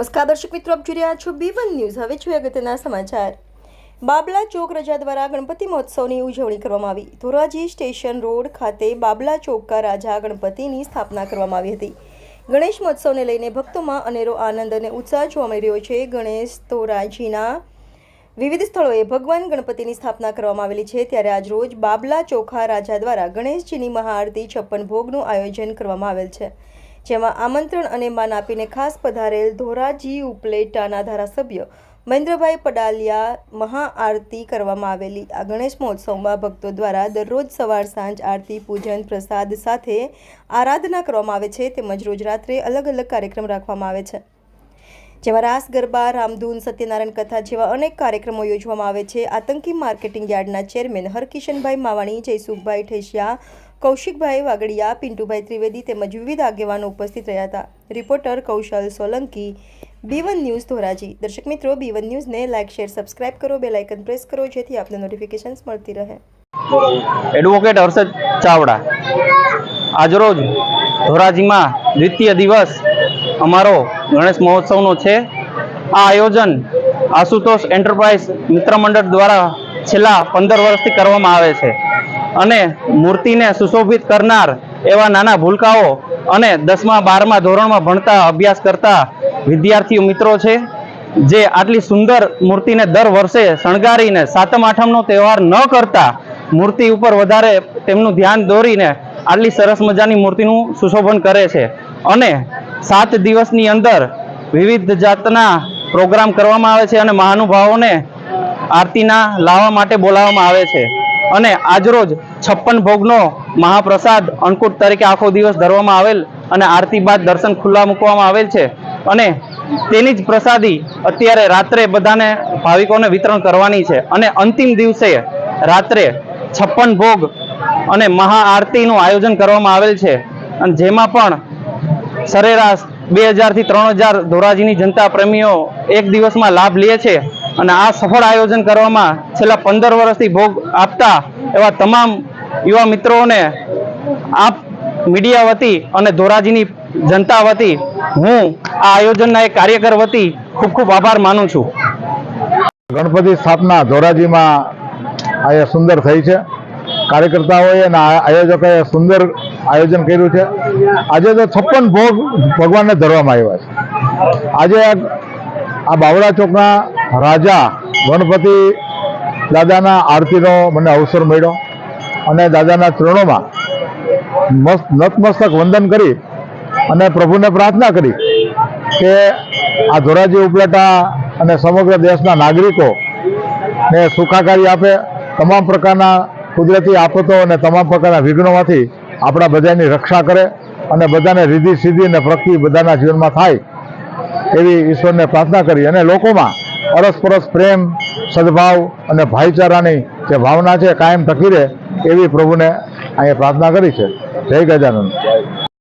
નમસ્કાર, દર્શક મિત્રો, આપ જોઈ રહ્યા છો બી વન ન્યૂઝ હવે જોઈએ અગત્યના સમાચાર. બાબલા ચોક રજા દ્વારા ગણપતિ મહોત્સવની ઉજવણી કરવામાં આવી. ધોરાજી સ્ટેશન રોડ ખાતે બાબલા ચોકકા રાજા ગણપતિની સ્થાપના કરવામાં આવી હતી. ગણેશ મહોત્સવને લઈને ભક્તોમાં અનેરો આનંદ અને ઉત્સાહ જોવા મળી રહ્યો છે. ગણેશ ધોરાજીના વિવિધ સ્થળોએ ભગવાન ગણપતિની સ્થાપના કરવામાં આવેલી છે. ત્યારે આજ રોજ બાબલા ચોખા રાજા દ્વારા ગણેશજીની મહાઆરતી છપ્પન ભોગનું આયોજન કરવામાં આવેલ છે. જેમાં આમંત્રણ અને માન આપીને ખાસ પધારેલ ધોરાજી ઉપલેટાના ધારાસભ્ય મહેન્દ્રભાઈ પડાલિયા મહાઆરતી કરવામાં આવેલી. આ ગણેશ મહોત્સવમાં ભક્તો દ્વારા દરરોજ સવાર સાંજ આરતી, પૂજન, પ્રસાદ સાથે આરાધના કરવામાં આવે છે તેમજ રોજ રાત્રે અલગ અલગ કાર્યક્રમ રાખવામાં આવે છે. જેમાં રાસ, ગરબા, રામધૂન, સત્યનારાયણ કથા જેવા અનેક કાર્યક્રમો યોજવામાં આવે છે. આતંકી માર્કેટિંગ યાર્ડના ચેરમેન હરકિશનભાઈ માવાણી, જયસુખભાઈ ઠેસિયા કૌશિકભાઈ વાગડિયા, પિન્ટુભાઈ ત્રિવેદી તેમજ વિવિધ આગેવાનો ઉપસ્થિત રહ્યા હતા. Reporter Kaushal Solanki, B one news Dhoraji. દર્શક મિત્રો, બી વન ન્યૂઝને લાઇક, શેર, સબસ્ક્રાઇબ કરો બે લાઇકન પ્રેસ કરો, જેથી આપને નોટિફિકેશન્સ મળતી રહે. એડવોકેટ હર્ષદ ચાવડા, આજરોજ ધોરાજીમાં દ્વિતીય દિવસ અમારો ગણેશ મહોત્સવનો છે. આ આયોજન આશુતોષ એન્ટરપ્રાઇઝ મિત્ર મંડળ દ્વારા છેલ્લા પંદર વર્ષથી કરવામાં આવે છે. અને મૂર્તિને સુશોભિત કરનાર એવા નાના ભૂલકાઓ અને દસમા, બારમા ધોરણમાં ભણતા અભ્યાસ કરતા વિદ્યાર્થીઓ મિત્રો છે, જે આટલી સુંદર મૂર્તિને દર વર્ષે શણગારીને સાતમ, આઠમનો તહેવાર ન કરતા મૂર્તિ ઉપર વધારે તેમનું ધ્યાન દોરીને આટલી સરસ મજાની મૂર્તિનું સુશોભન કરે છે. અને સાત દિવસની અંદર વિવિધ જાતના પ્રોગ્રામ કરવામાં આવે છે અને મહાનુભાવોને આરતીના લાવવા માટે બોલાવવામાં આવે છે. અને આજરોજ છપ્પન ભોગનો મહાપ્રસાદ અન્નકૂટ તરીકે આખો દિવસ ધરવામાં આવેલ અને આરતી બાદ દર્શન ખુલ્લા મૂકવામાં આવેલ છે. અને તેની જ પ્રસાદી અત્યારે રાત્રે બધાને ભાવિકોને વિતરણ કરવાની છે. અને અંતિમ દિવસે રાત્રે છપ્પન ભોગ અને મહાઆરતીનું આયોજન કરવામાં આવેલ છે. અને જેમાં પણ સરેરાશ બે હજારથી ત્રણ હજાર ધોરાજીની જનતા પ્રેમીઓ એક દિવસમાં લાભ લે છે. અને આ સફળ આયોજન કરવામાં છેલ્લા પંદર વર્ષથી ભોગ આપતા એવા તમામ યુવા મિત્રોને આપ મીડિયા વતી અને ધોરાજીની જનતા વતી હું આ આયોજનના એક કાર્યકર વતી ખૂબ ખૂબ આભાર માનું છું. ગણપતિ સ્થાપના ધોરાજીમાં આ સુંદર થઈ છે. કાર્યકર્તાઓએ અને આયોજકોએ સુંદર આયોજન કર્યું છે. આજે તો છપ્પન ભોગ ભગવાનને ધરવામાં આવ્યા છે. આજે આ બાવળા ચોકના રાજા ગણપતિ દાદાના આરતીનો મને અવસર મળ્યો. અને દાદાના ચરણોમાં મસ્ત નતમસ્તક વંદન કરી અને પ્રભુને પ્રાર્થના કરી કે આ ધોરાજી ઉપલેટા અને સમગ્ર દેશના નાગરિકો ને સુખાકારી આપે. તમામ પ્રકારના કુદરતી આફતો અને તમામ પ્રકારના વિઘ્નોમાંથી આપણા બધાની રક્ષા કરે અને બધાને રીધિ સીધી અને પ્રગતિ બધાના જીવનમાં થાય એવી ઈશ્વરને પ્રાર્થના કરી. અને લોકોમાં અરસપરસ પ્રેમ, સદભાવ અને ભાઈચારાની જે ભાવના છે કાયમ ટકી રહે એવી પ્રભુને અહીંયા પ્રાર્થના કરી છે. જય ગજાનંદ